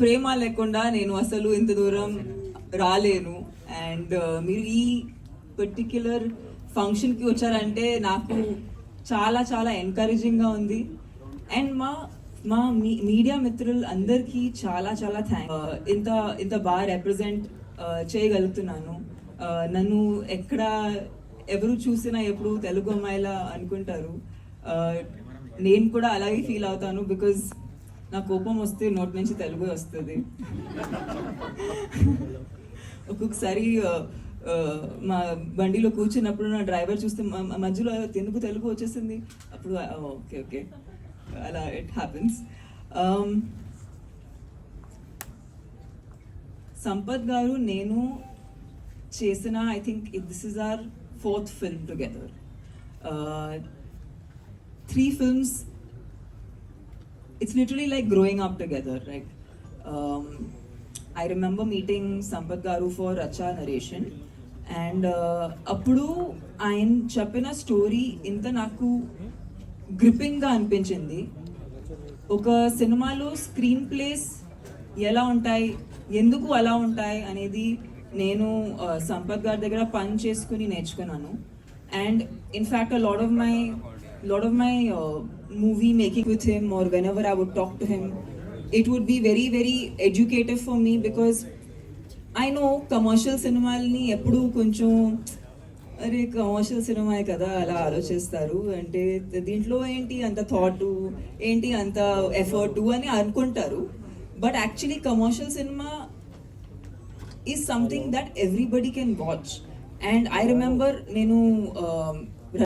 ప్రేమ లేకుండా నేను అసలు ఇంత దూరం రాలేను. అండ్ uh, మీరు ఈ పర్టిక్యులర్ ఫంక్షన్కి వచ్చారంటే నాకు చాలా చాలా ఎంకరేజింగ్గా ఉంది. అండ్ మా మా మీ మీడియా మిత్రులు అందరికీ చాలా చాలా థ్యాంక్ uh, ఇంత ఇంత బాగా రిప్రజెంట్ uh, చేయగలుగుతున్నాను. నన్ను ఎక్కడ ఎవరు చూసినా ఎప్పుడు తెలుగు అమ్మాయిలా అనుకుంటారు. నేను కూడా అలాగే ఫీల్ అవుతాను బికాజ్ నా కోపం వస్తే నోట్ నుంచి తెలుగు వస్తుంది. ఒక్కొక్కసారి మా బండిలో కూర్చున్నప్పుడు నా డ్రైవర్ చూస్తే మ- మధ్యలో ఎందుకు తెలుగు వచ్చేసింది? అప్పుడు ఓకే ఓకే. అలా ఇట్ హ్యాపెన్స్ సంపత్ గారు నేను చేసిన I think this is our fourth film together three films it's literally like growing up together. Right um, I remember meeting Sampath Garu for Racha narration, uh, అప్పుడు ఆయన చెప్పిన story ఇంత నాకు గ్రిప్పింగ్గా అనిపించింది. ఒక సినిమాలో స్క్రీన్ ప్లేస్ ఎలా ఉంటాయి ఎందుకు అలా ఉంటాయి అనేది నేను uh, సంపత్ గారి దగ్గర పని చేసుకుని నేర్చుకున్నాను. And in fact a lot of my lot of my movie making with him or whenever I would talk to him it would be very very educative for me because I know commercial సినిమాల్ని ఎప్పుడూ కొంచెం అరే commercial cinema కదా అలా ఆలోచిస్తారు. అంటే దీంట్లో ఏంటి అంత థాట్ ఏంటి అంత ఎఫర్ట్ అని అనుకుంటారు. But actually commercial cinema is something that everybody can watch and I remember నేను